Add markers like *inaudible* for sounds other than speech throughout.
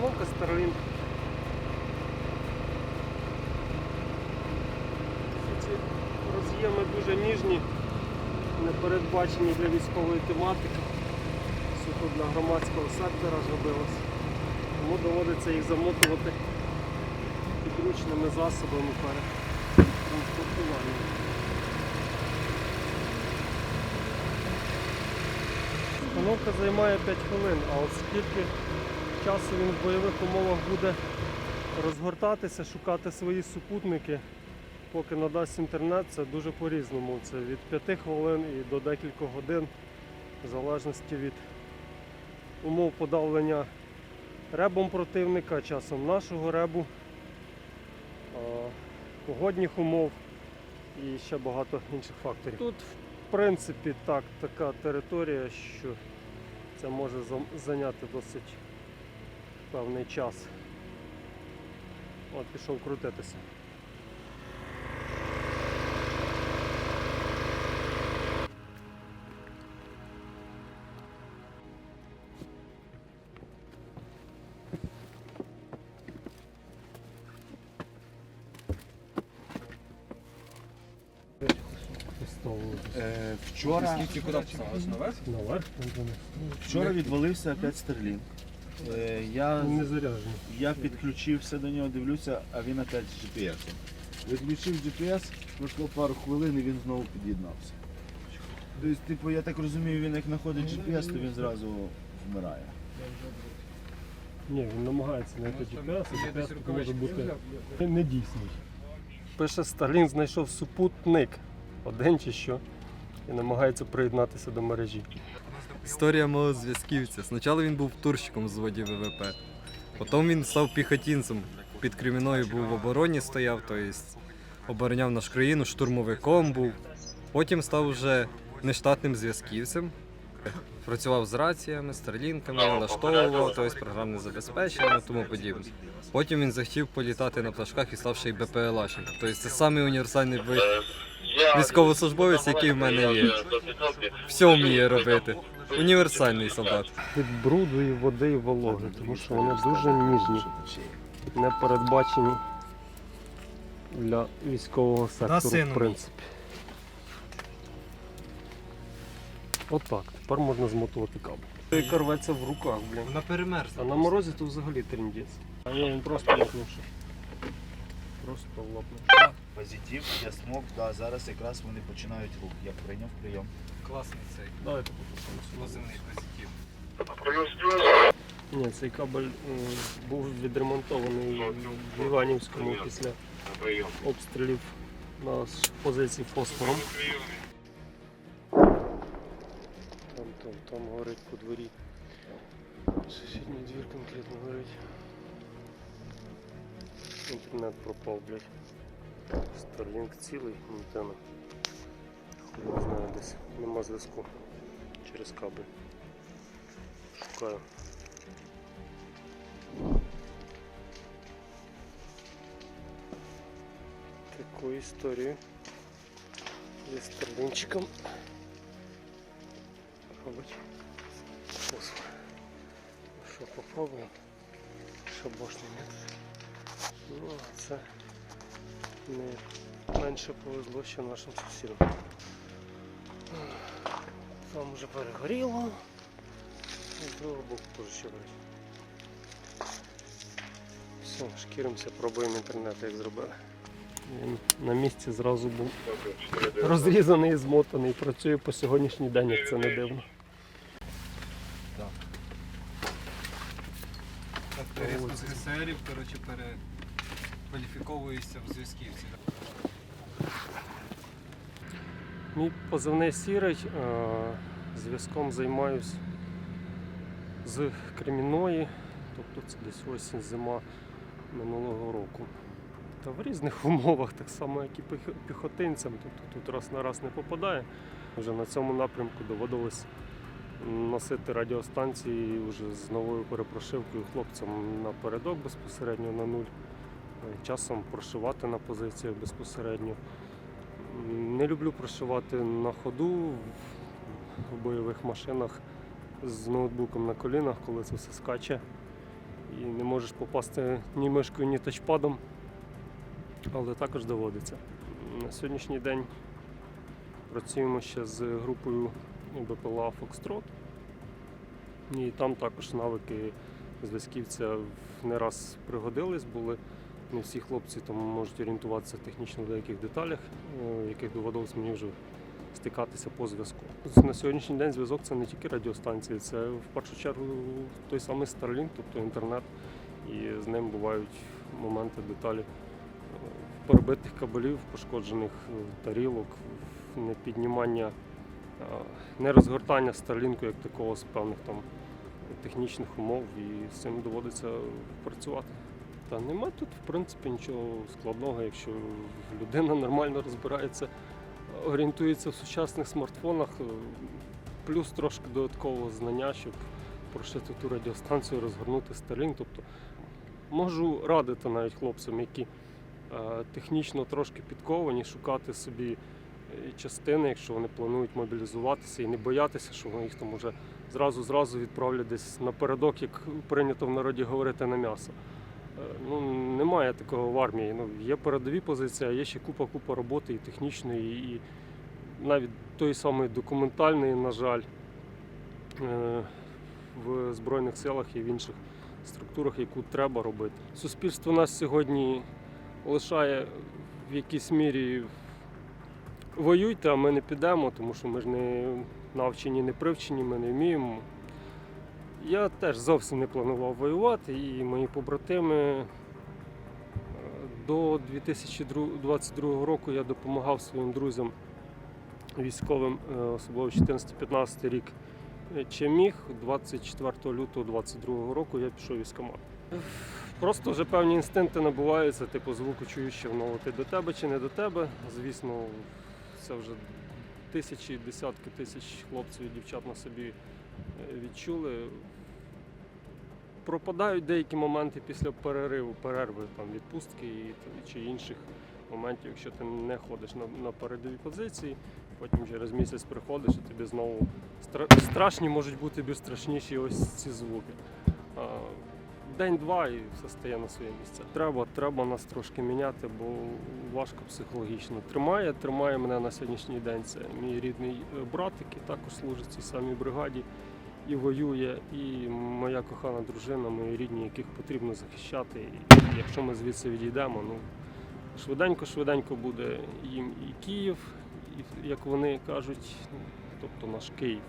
установка Starlink. Всі ці роз'єми дуже ніжні, не передбачені для військової тематики. Суто для громадського сектора зробилось. Тому доводиться їх замотувати підручними засобами перед транспортуванням. Установка займає 5 хвилин, а от скільки часу він в бойових умовах буде розгортатися, шукати свої супутники, поки надасть інтернет, це дуже по-різному. Це від 5 хвилин і до декількох годин, в залежності від умов подавлення ребом противника, часом нашого ребу, погодних умов і ще багато інших факторів. Тут, в принципі, так, така територія, що це може зайняти досить певний час. От пішов крутитися. Е, Вчора, Скільки куди писалось? Наверх? Наверх вчора відвалився опять Starlink. Е, Я, не заряджений. я підключився до нього, дивлюся, а він опять з GPS. Відключив GPS, пройшло пару хвилин і він знову під'єднався. Тобто, типу, я так розумію, він як знаходить GPS, то він зразу вмирає. Ні, він намагається знайти GPS, а GPS тут може бути недійсний. Пише Сталін знайшов супутник, один чи що, і намагається приєднатися до мережі. Історія мого зв'язківця. Спочатку він був турщиком в зводі ВВП. Потім він став піхотінцем. Під Креміною був в обороні стояв, тобто обороняв нашу країну, штурмовиком був. Потім став вже нештатним зв'язківцем. Працював з раціями, старлінками, налаштовував, тобто програмне забезпечення і тому подібне. Потім він захотів політати на пташках і став ще й БПЛАшником. Тобто це самий універсальний вид військовослужбовець, який в мене є. Все вміє робити. Універсальний солдат. Від бруду і води і вологи, тому що вони дуже ніжні, не передбачені для військового сектору, в принципі. Отак, тепер можна змотувати кабель. Яка рветься в руках, блін. Вона перемерзла. А на морозі то взагалі тріндець. А ні, він просто лопнувши. Просто лопнув. Позитив, я смог, да, зараз якраз вони починають рух. Я прийняв прийом. Класний цей Давайте попустимо. позивний позитив. Ні, цей кабель був відремонтований в Іванівському після обстрілів на позиції фосфором. Там, там, там горить по дворі. Сусідній двір конкретно горить. Інтернет пропав, блядь. Старлінк цілий, антенна. Не знаю десь. Нема зв'язку через кабель. Шукаю. Таку історію зі старлінчиком робить фосфор. Ну Що попробуємо? Шабошний метод. Ну, а це не менше повезло ще нашим сусідам. Там вже перегоріло. І з другого боку теж ще горить. Все, шкіримося, пробуємо інтернет, як зробили. Він на місці зразу був розрізаний і змотаний. Працює по сьогоднішній день, як це не дивно. Так. Тобто з ГСРів, коротше, перекваліфіковуєшся в зв'язківці. Мій позивний сірий. е, Зв'язком займаюсь з Кремінної, тобто це десь осінь, зима минулого року. Та в різних *laughs* умовах, так само, як і піхотинцям, тобто тут раз на раз не попадає. Вже на цьому напрямку доводилось носити радіостанції вже з новою перепрошивкою хлопцям напередок безпосередньо на нуль. Е, Часом прошивати на позиціях безпосередньо. Не люблю прошивати на ходу в- бойових машинах з ноутбуком на колінах, коли це все скаче. і не можеш попасти ні мишкою, ні тачпадом, але також доводиться. На сьогоднішній день працюємо ще з групою БПЛА Фокстрот. І там також навики зв'язківця не раз пригодились, були. Не всі хлопці там можуть орієнтуватися технічно в деяких деталях, е, в яких доводилось мені вже стикатися по зв'язку. На сьогоднішній день зв'язок це не тільки радіостанції, це в першу чергу той самий Starlink, тобто інтернет, і з ним бувають моменти, деталі е, перебитих кабелів, пошкоджених е, тарілок, непіднімання, нерозгортання Starlink як такого з певних там технічних умов, і з цим доводиться працювати. Та нема тут, в принципі, нічого складного, якщо людина нормально розбирається, орієнтується в сучасних смартфонах, плюс трошки додаткового знання, щоб прошити ту радіостанцію, розгорнути Starlink. Тобто можу радити навіть хлопцям, які е, технічно трошки підковані, шукати собі е, частини, якщо вони планують мобілізуватися і не боятися, що вони їх там уже зразу-зразу відправлять десь напередок, як прийнято в народі говорити на м'ясо. Ну, немає такого в армії. Ну, є передові позиції, а є ще купа-купа роботи і технічної, і навіть тої самої документальної, на жаль, е, в Збройних силах і в інших структурах, яку треба робити. Суспільство нас сьогодні лишає в якійсь мірі воюйте, а ми не підемо, тому що ми ж не навчені, не привчені, ми не вміємо. Я теж зовсім не планував воювати, і мої побратими е, до 2022 року я допомагав своїм друзям військовим, е, особливо 14-15 рік. е, Чим міг, 24 лютого 22 року я пішов в військкомат. Просто вже певні інстинкти набуваються, типу звуку чую, що до тебе чи не до тебе. Звісно, це вже тисячі, десятки тисяч хлопців і дівчат на собі відчули. Пропадають деякі моменти після перериву, перерви, там, відпустки і, чи інших моментів, якщо ти не ходиш на, на передові позиції, потім через місяць приходиш і тобі знову стра- страшні можуть бути більш страшніші ось ці звуки. День-два і все стає на своє місце. Треба, треба нас трошки міняти, бо важко психологічно. Тримає, тримає мене на сьогоднішній день. Це мій рідний е, брат, який також служить цій самій бригаді і воює, і моя кохана дружина, мої рідні, яких потрібно захищати. І якщо ми звідси відійдемо, ну швиденько-швиденько буде їм і Київ, і, як вони кажуть, тобто наш Київ.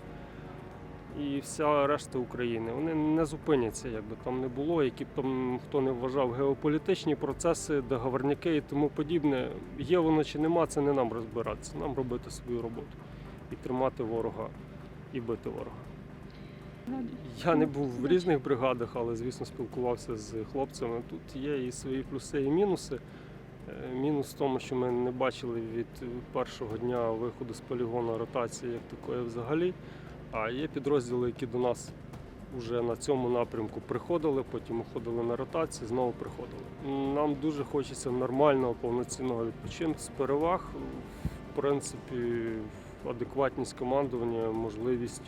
І вся решта України. Вони не зупиняться, як би там не було, які б там хто не вважав геополітичні процеси, договорняки і тому подібне. Є воно чи нема, це не нам розбиратися. Нам робити свою роботу і тримати ворога, і бити ворога. Я не був в різних бригадах, але звісно спілкувався з хлопцями. Тут є і свої плюси, і мінуси. Е, Мінус в тому, що ми не бачили від першого дня виходу з полігону ротації як такої взагалі. А є підрозділи, які до нас вже на цьому напрямку приходили, потім уходили на ротації, знову приходили. Нам дуже хочеться нормального, повноцінного відпочинку з переваг. В принципі, адекватність командування, можливість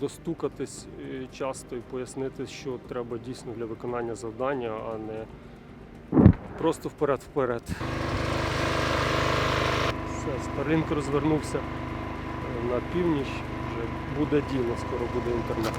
достукатись е, часто і пояснити, що треба дійсно для виконання завдання, а не просто вперед-вперед. Все, Starlink розвернувся е, на північ, буде діло, скоро буде інтернет.